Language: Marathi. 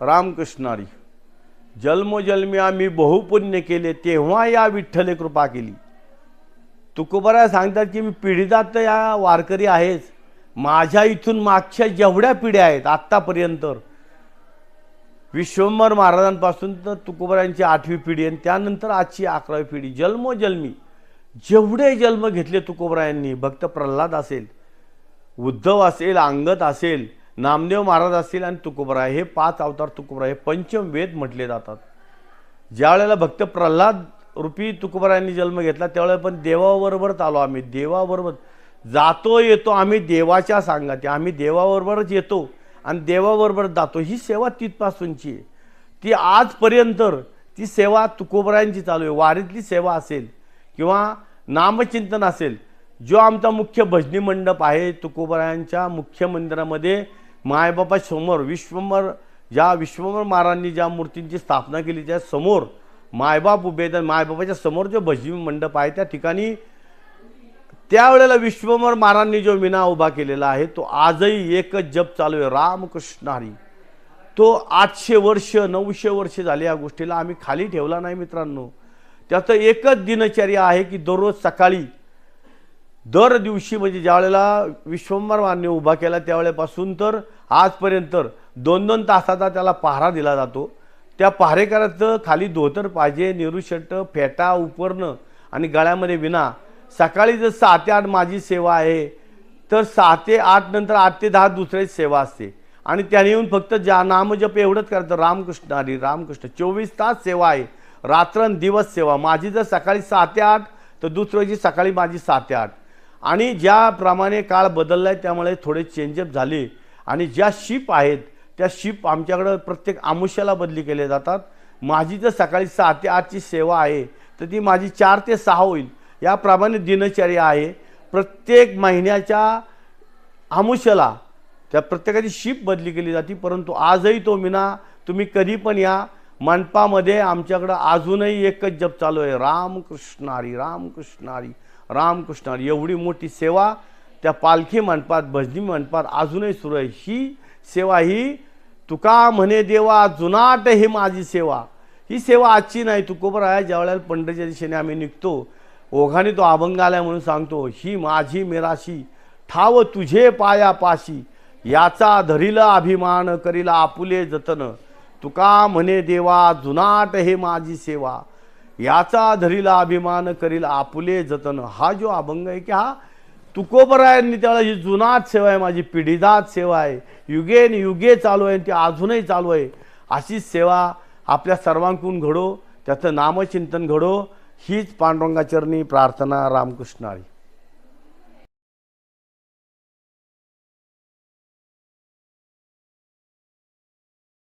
रामकृष्णारी जन्मोजन्मी आम्ही बहुपुण्य केले तेव्हा या विठ्ठले कृपा केली. तुकोबरा सांगतात की मी पिढीदात तर या वारकरी आहेच. माझ्या इथून मागच्या जेवढ्या पिढ्या आहेत आत्तापर्यंत विश्वंभर महाराजांपासून तर तुकोबरांची आठवी पिढी आणि त्यानंतर आजची अकरावी पिढी. जन्मोजन्मी जेवढे जन्म घेतले तुकोबरायांनी भक्त प्रल्हाद असेल उद्धव असेल अंगत असेल नामदेव महाराज असतील आणि तुकोबराय हे पाच अवतार तुकोबराय हे पंचम वेद म्हटले जातात. ज्या वेळेला भक्त प्रल्हाद रूपी तुकोबरायांनी जन्म घेतला त्यावेळेला पण देवाबरोबरच आलो आम्ही. देवाबरोबर जातो येतो आम्ही देवाच्या सांगाते. आम्ही देवाबरोबरच येतो आणि देवाबरोबर जातो. ही सेवा तिथपासूनची आहे. ती आजपर्यंत ती सेवा तुकोबरायांची चालू आहे. वारीतली सेवा असेल किंवा नामचिंतन असेल जो आमचा मुख्य भजनी मंडप आहे तुकोबरायांच्या मुख्य मंदिरामध्ये मायबापासमोर विश्वंभर ज्या विश्वंभर महाराजांनी ज्या मूर्तींची स्थापना केली त्या समोर मायबाप उभे तर मायबापाच्या समोर जो भजवी मंडप आहे त्या ठिकाणी त्यावेळेला विश्वंभर महाराजांनी जो विना उभा केलेला आहे तो आजही एकच जप चालू आहे रामकृष्ण हरी. तो आठशे वर्ष नऊशे वर्ष झाले या गोष्टीला आम्ही खाली ठेवला नाही मित्रांनो. त्याचं एकच दिनचर्या आहे की दररोज सकाळी दर दिवशी म्हणजे ज्या वेळेला विश्वंभर मान्य उभा केला त्यावेळेपासून तर आजपर्यंत दोन दोन तासाचा त्याला पहारा दिला जातो. त्या पहारेकराचं खाली धोतर पाहिजे नेहरू शर्ट फेटा उपरणं आणि गळ्यामध्ये विना. सकाळी जर सहा ते आठ माझी सेवा आहे तर सहा ते आठ नंतर आठ ते दहा दुसऱ्याची सेवा असते. आणि त्याने येऊन फक्त ज्या नामजप एवढंच करतं रामकृष्ण हरी रामकृष्ण चोवीस तास सेवा आहे. रात्रंदिवस सेवा. माझी जर सकाळी सहा ते आठ तर दुसऱ्याची सकाळी माझी सहा ते आठ. आणि ज्याप्रमाणे काळ बदलला आहे त्यामुळे थोडे चेंजअप झाले. आणि ज्या शिप आहेत त्या शिप आमच्याकडं प्रत्येक आमुष्याला बदली केले जातात. माझी जर सकाळी सहा ते आठची सेवा आहे तर ती माझी चार ते सहा होईल. याप्रमाणे दिनचर्या आहे. प्रत्येक महिन्याच्या आमुष्याला त्या प्रत्येकाची शिप बदली केली जाते परंतु आजही तो मिना तुम्ही कधी पण या. मंडपामध्ये आमच्याकडं अजूनही एकच जप चालू आहे. रामकृष्णारी रामकृष्णारी. रामकृष्ण एवढी मोठी सेवा त्या पालखी मंडपात भजनी मंडपात अजूनही सुरू आहे. ही सेवा ही तुका म्हणे देवा जुनाट हे माझी सेवा. ही सेवा आजची नाही तुकोबर आहे ज्या वेळेला पंढरीच्या दिशेने आम्ही निघतो ओघाने तो अभंग आलाय म्हणून सांगतो ही माझी मिराशी ठाव तुझे पाया पाशी याचा धरिला अभिमान करीला आपुले जतन. तुका म्हणे देवा जुनाट हे माझी सेवा. याचा धरीला अभिमान करील आपुले जतन. हा जो अभंग आहे की हा तुकोबरायांनी त्यावेळेला ही जुनात सेवा आहे माझी पिढीदात सेवा आहे युगेन युगे चालू आहे ती अजूनही चालू आहे अशीच सेवा आपल्या सर्वांकडून घडो त्याचं नामचिंतन घडो. हीच पांडुरंगाचरणी प्रार्थना रामकृष्णारी.